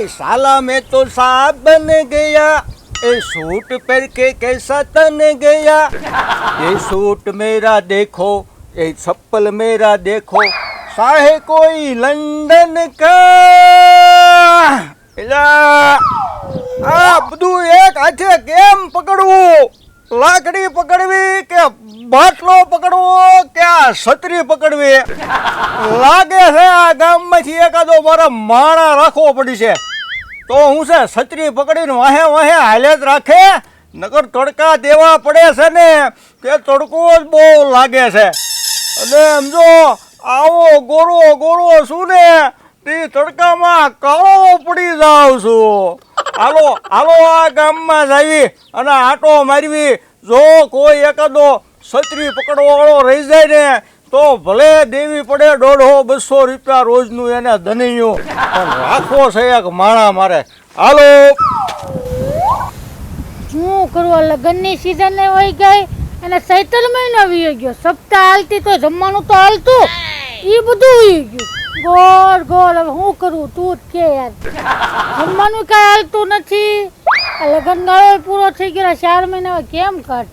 ए साला मैं तो साहब बन गया ए सूट पहन के कैसा तन गया ये सूट मेरा देखो ये चप्पल मेरा देखो साहे कोई लंदन કા એલા આ બધું એક હાથે કેમ પકડવું લાકડી પકડવી કે બાટલો પકડવો કે આ છત્રી પકડવી લાગે છે આ ગામમાંથી એકાદો મારા માણા રાખવો પડશે તો હું છે, છત્રી પકડીને વાહે વાહે હાલે જ રાખે. નગર તડકા દેવા પડે છે ને તે તડકો જ બહુ લાગે છે. અને સમજો આવો ગોરો ગોરો છું ને, તે તડકામાં કાળો પડી જાઉં છું. હાલો હાલો આ ગામમાં જાવી અને આટો મારવી. જો કોઈ એકાદો છત્રી પકડવાળો રહી જાય ને તો ભલે દેવી પડે દોઢો બસો રૂપિયા રોજનું એને ધનિયું, પણ રાખવો છે એક માણા મારે. હાલો. શું કરવા? લગ્નની સીઝન ને વહી ગઈ અને સૈતલ મહિનો વી ગયો. સપ્તાહ હાલતી તો જમવાનું તો હાલતું. એ બધું વહી ગયું. ગોળ ગોળ. હવે શું કરું તું જ કે યાર. જમવાનું કઈ હાલતું નથી. લગ્ન ગાળો પૂરો થઈ ગયો. ચાર મહિના કેમ કાઢ?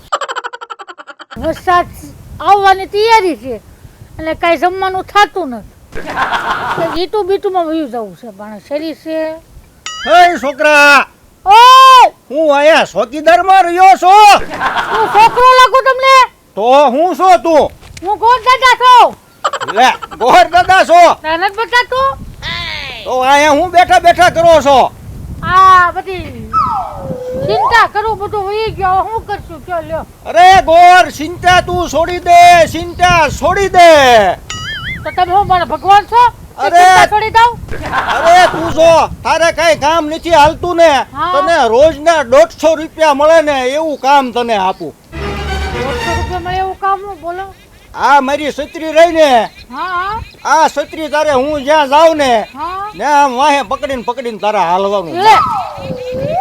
વરસાદ આવવાની તૈયારી છે. એટલે કાંઈ જમવાનું થતું નથી. ગીટું બીટુમાં વયું જવું છે પણ શરીર છે? હે છોકરા! ઓ હું અહીંયા ચોકીદારમાં રહ્યો છો. હું છોકરો લાગુ તમને? તો હું છો તું? હું કોણ દાદા છો. લે ગોર દાદા છો. નાનક બેટા તું તો અહીંયા હું બેઠા બેઠા કરો છો? આ બધી ચિંતા કરું બધું વહી ગયો. હું કરશું? કયો લ્યો? અરે ગોર ચિંતા તું છોડી દે ચિંતા છોડી દે. તો તમે હું મારા ભગવાન છો? અરે! છોડી દઉં? અરે તું જો તારે કઈ કામ નથી હાલતું ને. તને રોજના દોઢસો રૂપિયા મળે ને એવું કામ તને આપું. દોઢસો રૂપિયા મળે એવું કામ હું બોલો. આ મારી સત્રી રહી ને આ છત્રી તારે હું જ્યાં જાઉં ને ને આમ વાહે પકડીને પકડીને તારે હાલવાનું.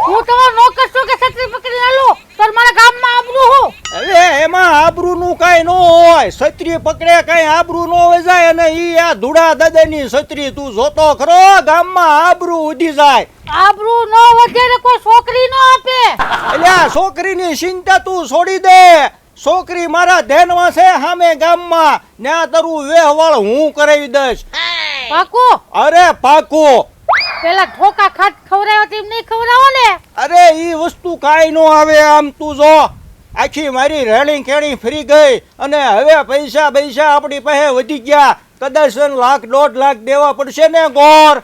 હું તમારો નોકર છત્રી પકડી હાલું. તો મારા ગામમાં આબરૂ હો. હવે એમાં આબરૂનું કાંઈ ન હોય. છત્રી પકડે કાંઈ આબરૂ ન જાય અને ઈ આ ધૂડા દાદાની છત્રી તું જોતો ખરો ગામમાં આબરૂ ઉડી જાય. આબરૂ ન વધે ને કોઈ છોકરી ન આપે. એટલે આ છોકરીની ચિંતા તું છોડી દે. છોકરી મારા ધ્યાનમાં છે સામે ગામમાં. ન્યા તારું વેહવાળ હું કરાવી દઈશ. પાકો? અરે પાકું. પેલા ઠોકા ખાટ ખવડાવ્યો તેમ નહીં ખવરાવો ને. અરે ઈ વસ્તુ કાઈ નો આવે આમ તું જો. આખી મારી રેણી કેણી ફરી ગઈ અને હવે પૈસા પૈસા આપણી પાસે વધી ગયા. કદાચ લાખ દોઢ લાખ દેવા પડશે ને ગોર.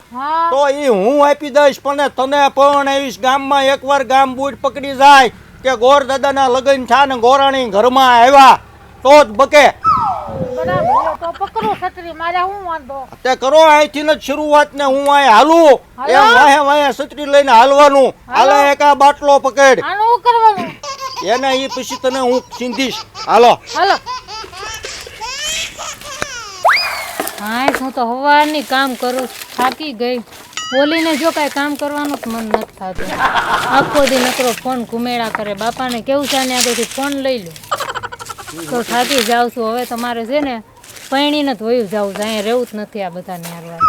તો એ હું આપી દઈશ પણ તને પણ આવીશ ગામમાં એકવાર ગામ બૂટ પકડી જાય કે ગોર દાદાના લગ્ન થયા ને ગોરાણી ઘરમાં આવ્યા. તો જ બકે. બરાબર. તો પકડો છત્રી મારે હું વાંધો? તે કરો અહીંથી જ શરૂઆત ને હું અહીં હાલું. એમ વાહે વાહે છત્રી લઈને હાલવાનું. હાલો. એક આ બાટલો પકડ. આનું શું કરવાનું? એને ઈ પછી તને હું ચીંધીશ હાલો. હાલો. હા હું તો સવારની કામ કરું થાકી ગઈ. બોલીને જો કાંઈ કામ કરવાનું જ મન નથી થતું. આખો દી નકરો ફોન ઘુમેડા કરે. બાપાને કેવું છે ને આગળથી ફોન લઈ લો. તો થાકી જાઉં છું. હવે તમારે છે ને પૈણીને જ વયું જવું છે. અહીંયા રહેવું જ નથી આ બધાને હારવા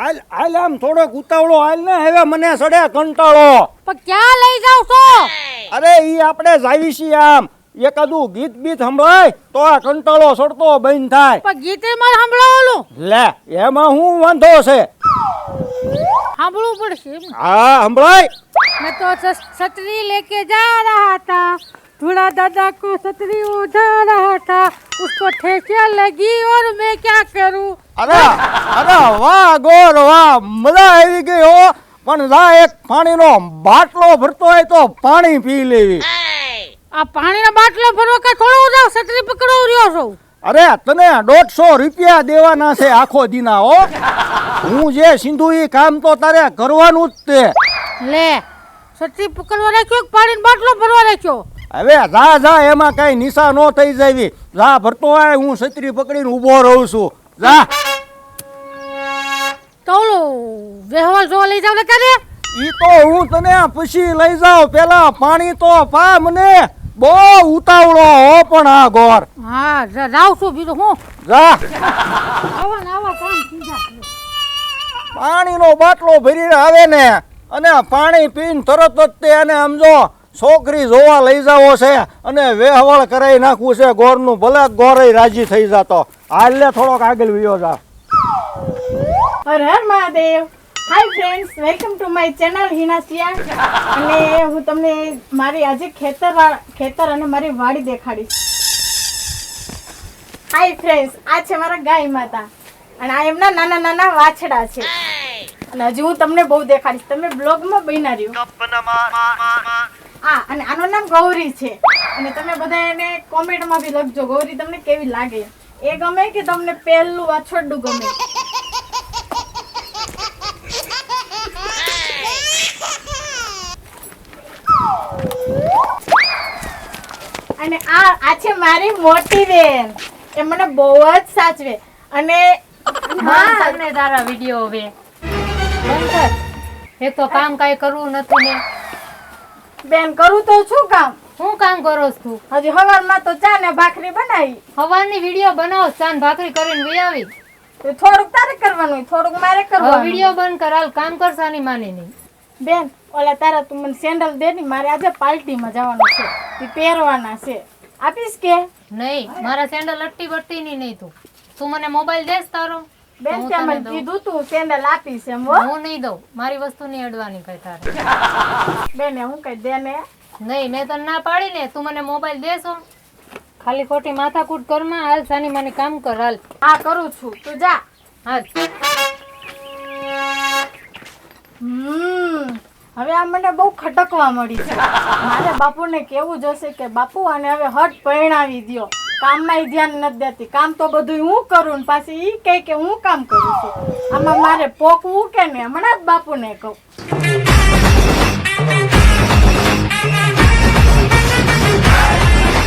હાલ હાલ આમ થોડોક ઉતાવળો હાલ ને હવે મને સડે કંટાળો. પણ ક્યાં લઈ જાવ છો? અરે ઈ આપણે જાવી છીએ આમ. એકાદું ગીત બીત સંભળાય તો આ કંટાળો સડતો બંધ થાય. પણ ગીતે મારે સંભળાવવાનું. લે એમાં હું વાંધો છે? સાંભળવું પડશે એમ ને? હા સંભળાય मैं तो स- छतरी लेके जा रहा था थोड़ा दादा को छतरी उठा रहा था उसको ठेसिया लगी और मैं क्या करूं અરે અરે વાહ ગોર વાહ મજા આવી ગઈ હો પણ જા એક પાણીનો બાટલો ભરતો હોય તો પાણી પી લેવી આ પાણીના બાટલો ભરવા કે થોડો જાવ છતરી પકડો રહ્યો છો અરે તને દોઢસો રૂપિયા દેવાના છે આખો દીના હો. હું જે સિંધુ ઈ કામ તો તારે કરવાનું જ તે. લે સચ્ચી પકડવા રાખ્યો પાણીનો બાટલો ભરવા રાખ્યો? હવે જા જા એમાં કઈ નિશા નો થઈ જાવી. જા ભરતો આય હું છત્રી પકડીને ઊભો રહું છું. જા. તોલો વ્યવહાર જોવા લઈ જાવ ને ક્યારે? ઈ તો હું તને પછી લઈ જાવ પેલા પાણી તો પા મને. બહુ ઉતાવળો હો પણ આ ગોર. હા જાવ જાઉં છું બીજું હું? જા. આવા ને આવા કામ સીધા. પાણીનો બાટલો ભરીને આવે ને અને પાણી પીને તરત જ તે એને સમજો છોકરી જોવા લઈ જાવો છે અને વેહવળ કરાવી નાખવું છે ગોરનું ભલે ગોરે રાજી થઈ જાતો. હાલ લે થોડોક આગળ વિયો જા. અરે Mahadev. Hi friends welcome to my channel Hinasia અને હું તમને મારી આજે ખેતર ખેતર અને મારી વાડી દેખાડીશ. હાય ફ્રેન્ડ્સ આ છે મારા ગાય માતા. અને આ એમના નાના નાના વાછડા છે. અને હજી હું તમને બહુ દેખાડીશ. તમે બ્લોગમાં બન્યા રહ્યો. હા, અને આનું નામ ગૌરી છે. અને તમે બધા એને કોમેન્ટમાં બી લખજો, ગૌરી તમને કેવી લાગે? એ ગમે કે તમને પહેલું વાછરડું ગમે અને આ આ છે મારી મોટી બેન. એ મને બહુ જ સાચવે. અને ને તારા વિડિયો હવે. એ તો કામ કાઈ કરવું નથી ને બેન કરું તો શું કામ? શું કામ કરો છું? હજી હવારમાં તો ચા ને ભાખરી બનાવી. સવારની વીડિયો બનાવો ચાન ભાખરી કરીને વહી આવી. તો થોડુંક તારે કરવાનું થોડુંક મારે કરવાનું. વીડિયો બંધ કર હાલ કામ કરસાની માની નહીં બેન ઓલા તારા તું મને સેન્ડલ દે ને મારે આજે પાર્ટીમાં જવાનું છે. તે પહેરવાના છે. આપીશ કે? નહીં મારા સેન્ડલ અટ્ટી બટ્ટી ની નહીં તું. તું મને મોબાઈલ દેસ તારો. બેન હું મને કીધું તું સેન્ડલ આપીશ એમ હો. હું નહીં દઉં. મારી વસ્તુ નહીં અડવાની કઈ તારે. બેન હું કઈ દે ને? નહીં મેં તને ના પાડી ને તું મને મોબાઈલ દેશો. ખાલી ખોટી માથાકૂટ કરમાં હાલ સાની મને કામ કર હાલ. હા કરું છું. તું જા. હાલ. હમ. હવે આ મને બહુ ખટકવા મળી છે. મારે બાપુને કેવું જોશે કે બાપુ, અને હવે હટ પરણાવી દ્યો. કામમાં ધ્યાન નથી દેતી. કામ તો બધું હું કરું ને પાછી એ કહે કે હું કામ કરું છું. આમાં મારે પોકવું કે ને હમણાં જ બાપુને કહું.